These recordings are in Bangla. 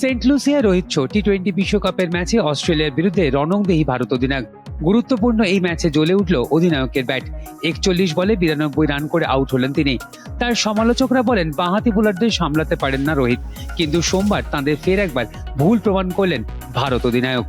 Saint Lucia Rohit T twenty বিশ্বকাপের ম্যাচে অস্ট্রেলিয়ার বিরুদ্ধে রণংদেহী ভারত অধিনায়ক। গুরুত্বপূর্ণ এই ম্যাচে জ্বলে উঠল অধিনায়কের ব্যাট। একচল্লিশ বলে বিরানব্বই রান করে আউট হলেন তিনি। তার সমালোচকরা বলেন, বাঁহাতি বোলারদের সামলাতে পারেন না রোহিত। কিন্তু সোমবার তাঁদের ফের একবার ভুল প্রমাণ করলেন ভারত অধিনায়ক।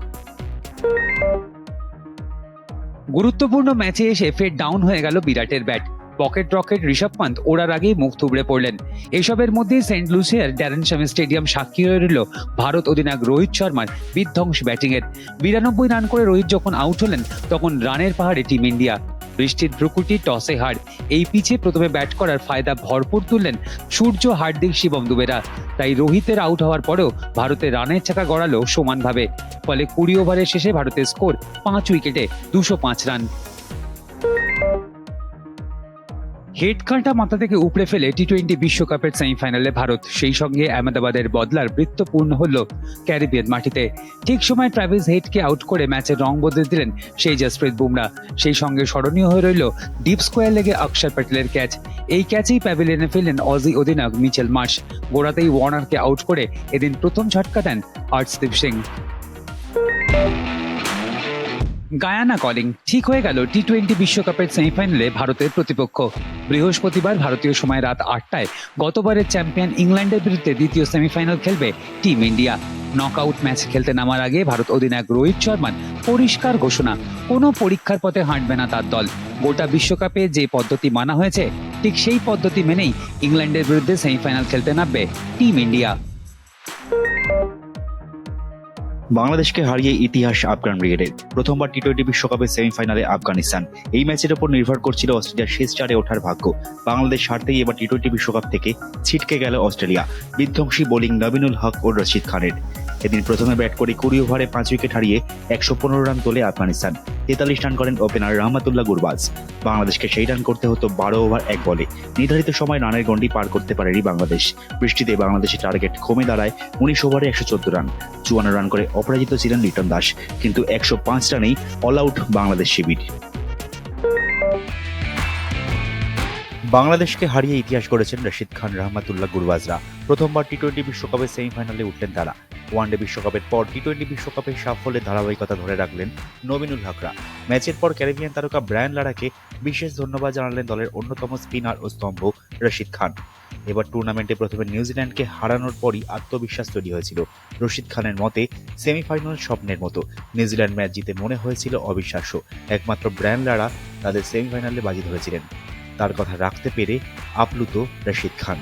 গুরুত্বপূর্ণ ম্যাচে এসে ফের ডাউন হয়ে গেল বিরাটের bat. Pocket rocket Rishabh Pant ওড়ার আগেই মুখ থুবড়ে পড়লেন। এসবের মধ্যেই সেন্ট লুসিয়ার ড্যারেন স্বামী স্টেডিয়াম সাক্ষী হয়ে রইল ভারত অধিনায়ক রোহিত শর্মার বিধ্বংস ব্যাটিংয়ের। বিরানব্বই রান করে রোহিত যখন আউট হলেন, তখন রানের পাহাড়ে টিম ইন্ডিয়া। বৃষ্টির ভ্রুকুটি, টসে হার, এই পিচে প্রথমে ব্যাট করার ফায়দা ভরপুর তুললেন সূর্য, হার্দিক, শিবম দুবেরা। তাই রোহিতের আউট হওয়ার পরেও ভারতের রানের চাকা গড়ালো সমানভাবে। ফলে কুড়ি ওভারের শেষে ভারতের স্কোর পাঁচ উইকেটে দুশো পাঁচ রান। হেড কাঁটা মাথা থেকে উপড়ে ফেলে টি টোয়েন্টি বিশ্বকাপের সেমিফাইনালে ভারত, সেই সঙ্গে আহমেদাবাদের বদলার বৃত্তপূর্ণ হল ক্যারিবিয়ান মাটিতে। ঠিক সময় ট্রাভিস হেডকে আউট করে ম্যাচের রং বদলে দিলেন সেই জসপ্রীত বুমরা। সেই সঙ্গে স্মরণীয় হয়ে রইল ডিপ স্কোয়ার লেগে অক্ষর প্যাটেলের ক্যাচ। এই ক্যাচেই প্যাভিলিয়নে ফেললেন অজি অধিনায়ক মিচেল মার্শ। গোড়াতেই ওয়ার্নারকে আউট করে এদিন প্রথম ঝটকা দেন হর্ষদীপ সিং। Guyana calling. ঠিক হয়ে গেল টি টোয়েন্টি বিশ্বকাপের সেমিফাইনালে ভারতের প্রতিপক্ষ। বৃহস্পতিবার ভারতীয় সময় রাত আটটায় গতবারের চ্যাম্পিয়ন ইংল্যান্ডের বিরুদ্ধে দ্বিতীয় সেমিফাইনাল খেলবে টিম ইন্ডিয়া। নকআউট ম্যাচ খেলতে নামার আগে ভারত অধিনায়ক রোহিত শর্মান পরিষ্কার ঘোষণা। কোনো পরীক্ষার পথে হাঁটবে না তার দল। গোটা বিশ্বকাপে যে পদ্ধতি মানা হয়েছে, ঠিক সেই পদ্ধতি মেনেই ইংল্যান্ডের বিরুদ্ধে সেমিফাইনাল খেলতে নামবে টিম ইন্ডিয়া। বাংলাদেশকে হারিয়ে ইতিহাস আফগান ব্রিগেডের। প্রথমবার টি টোয়েন্টি বিশ্বকাপের সেমিফাইনালে আফগানিস্তান। এই ম্যাচের ওপর নির্ভর করছিল অস্ট্রেলিয়ার শেষ চারে ওঠার ভাগ্য। বাংলাদেশ হারতেই এবার টি টোয়েন্টি বিশ্বকাপ থেকে ছিটকে গেল অস্ট্রেলিয়া। বিধ্বংসী বোলিং নবিনুল হক ও রশিদ খানের। এদিন প্রথমে ব্যাট করে কুড়ি ওভারে পাঁচ উইকেট হারিয়ে একশো পনেরো রান তোলে আফগানিস্তান। তেতাল্লিশ রান করেন ওপেনার রহমাতুল্লাহ গুরবাজ। বাংলাদেশকে সেই রান করতে হতো বারো ওভার, এক বলে। নির্ধারিত সময় রানের গন্ডি পার করতে পারেনি বাংলাদেশ। বৃষ্টিতে বাংলাদেশের টার্গেট কমে দাঁড়ায় উনিশ ওভারে একশো চোদ্দ রান। চুয়ান্ন রান করে অপরাজিত ছিলেন লিটন দাস, কিন্তু একশো পাঁচ রানেই অল আউট বাংলাদেশ শিবির। বাংলাদেশকে হারিয়ে ইতিহাস গড়েছেন রশিদ খান, রহমাতুল্লাহ গুরবাজরা। প্রথমবার টি টোয়েন্টি বিশ্বকাপের সেমিফাইনালে উঠলেন তারা। ওয়ানডে বিশ্বকাপের পর টি টোয়েন্টি বিশ্বকাপের সাফল্যের ধারাবাহিকতা ধরে রাখলেন নবিনুল হকরা। ম্যাচের পর ক্যারিবিয়ান তারকা ব্রায়ান লারাকে বিশেষ ধন্যবাদ জানালেন দলের অন্যতম স্পিনার ও স্তম্ভ রশিদ খান। এবার টুর্নামেন্টে প্রথমে নিউজিল্যান্ডকে হারানোর পরই আত্মবিশ্বাস তৈরি হয়েছিল রশিদ খানের মতে, সেমিফাইনাল স্বপ্নের মতো। নিউজিল্যান্ড ম্যাচ জিতে মনে হয়েছিল অবিশ্বাস্য। একমাত্র ব্রায়ান লারা তাদের সেমিফাইনালে বাজি ধরেছিলেন। তার কথা রাখতে পেরে আপ্লুত রশিদ খান।